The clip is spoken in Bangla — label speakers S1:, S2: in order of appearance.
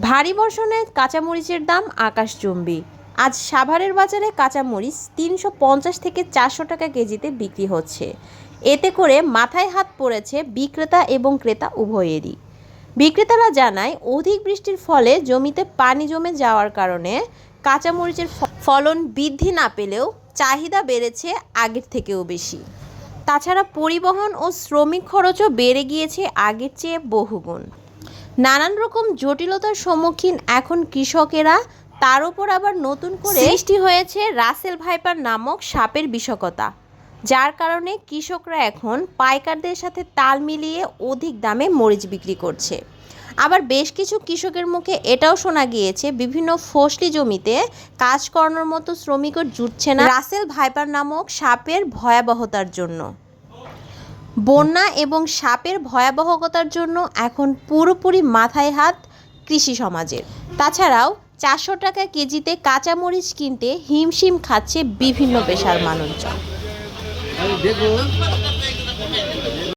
S1: ভারী বর্ষণে কাঁচামরিচের দাম আকাশচুম্বী। আজ সাভারের বাজারে কাঁচামরিচ তিনশো পঞ্চাশ থেকে চারশো টাকা কেজিতে বিক্রি হচ্ছে। এতে করে মাথায় হাত পড়েছে বিক্রেতা এবং ক্রেতা উভয়েরই। বিক্রেতারা জানায়, অধিক বৃষ্টির ফলে জমিতে পানি জমে যাওয়ার কারণে কাঁচামরিচের ফলন বৃদ্ধি না পেলেও চাহিদা বেড়েছে আগের থেকেও বেশি। তাছাড়া পরিবহন ও শ্রমিক খরচও বেড়ে গিয়েছে আগের চেয়ে বহুগুণ। নানান রকম জটিলতার সম্মুখীন এখন কৃষকেরা, তার উপর আবার নতুন করে সৃষ্টি হয়েছে রাসেল ভাইপার নামক সাপের বিষকতা, যার কারণে কৃষকরা এখন পাইকারদের সাথে তাল মিলিয়ে অধিক দামে মরিচ বিক্রি করছে। আবার বেশ কিছু কৃষকের মুখে এটাও শোনা গিয়েছে, বিভিন্ন ফসলি জমিতে কাজ করানোর মতো শ্রমিকও জুটছে না রাসেল ভাইপার নামক সাপের ভয়াবহতার জন্য। বন্যা এবং সাপের ভয়াবহতার জন্য এখন পুরোপুরি মাথায় হাত কৃষি সমাজের। তাছাড়াও চারশো টাকা কেজিতে কাঁচামরিচ কিনতে হিমশিম খাচ্ছে বিভিন্ন পেশার মানুষজন।